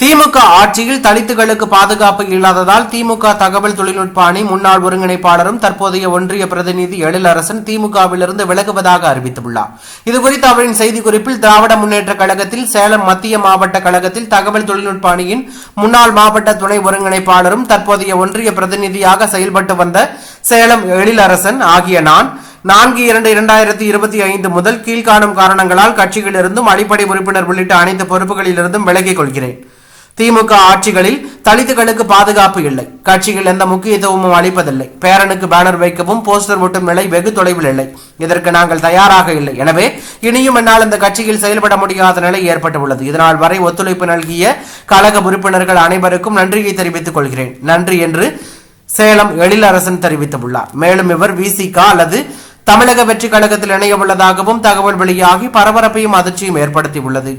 திமுக ஆட்சியில் தலித்துகளுக்கு பாதுகாப்பு இல்லாததால் திமுக தகவல் தொழில்நுட்ப அணி முன்னாள் ஒருங்கிணைப்பாளரும் தற்போதைய ஒன்றிய பிரதிநிதி எழிலரசன் திமுகவிலிருந்து விலகுவதாக அறிவித்துள்ளார். இதுகுறித்து அவரின் செய்திக்குறிப்பில் திராவிட முன்னேற்ற கழகத்தில் சேலம் மத்திய மாவட்ட கழகத்தில் தகவல் தொழில்நுட்ப அணியின் முன்னாள் மாவட்ட துணை ஒருங்கிணைப்பாளரும் தற்போதைய ஒன்றிய பிரதிநிதியாக செயல்பட்டு வந்த சேலம் எழிலரசன் ஆகிய நான் நான்கு இரண்டு இரண்டாயிரத்தி இருபத்தி ஐந்து முதல் கீழ்காணும் காரணங்களால் கட்சியிலிருந்தும் அடிப்படை உறுப்பினர் உள்ளிட்ட அனைத்து பொறுப்புகளிலிருந்தும் விலகிக் கொள்கிறேன். திமுக ஆட்சிகளில் தலித்துகளுக்கு பாதுகாப்பு இல்லை. கட்சிகள் எந்த முக்கியத்துவமும் அளிப்பதில்லை. பேரனுக்கு பேனர் வைக்கவும் போஸ்டர் ஒட்டும் நிலை வெகு தொலைவில் இல்லை. இதற்கு நாங்கள் தயாராக இல்லை. எனவே இனியும் என்னால் இந்த கட்சியில் செயல்பட முடியாத நிலை ஏற்பட்டுள்ளது. இதனால் வரை ஒத்துழைப்பு நல்கிய கழக உறுப்பினர்கள் அனைவருக்கும் நன்றியை தெரிவித்துக் கொள்கிறேன். நன்றி என்று சேலம் எழிலரசன் தெரிவித்துள்ளார். மேலும் இவர் விசிகா அல்லது தமிழக வெற்றி கழகத்தில் இணைய உள்ளதாகவும் தகவல் வெளியாகி பரபரப்பையும் அதிர்ச்சியும் ஏற்படுத்தியுள்ளது.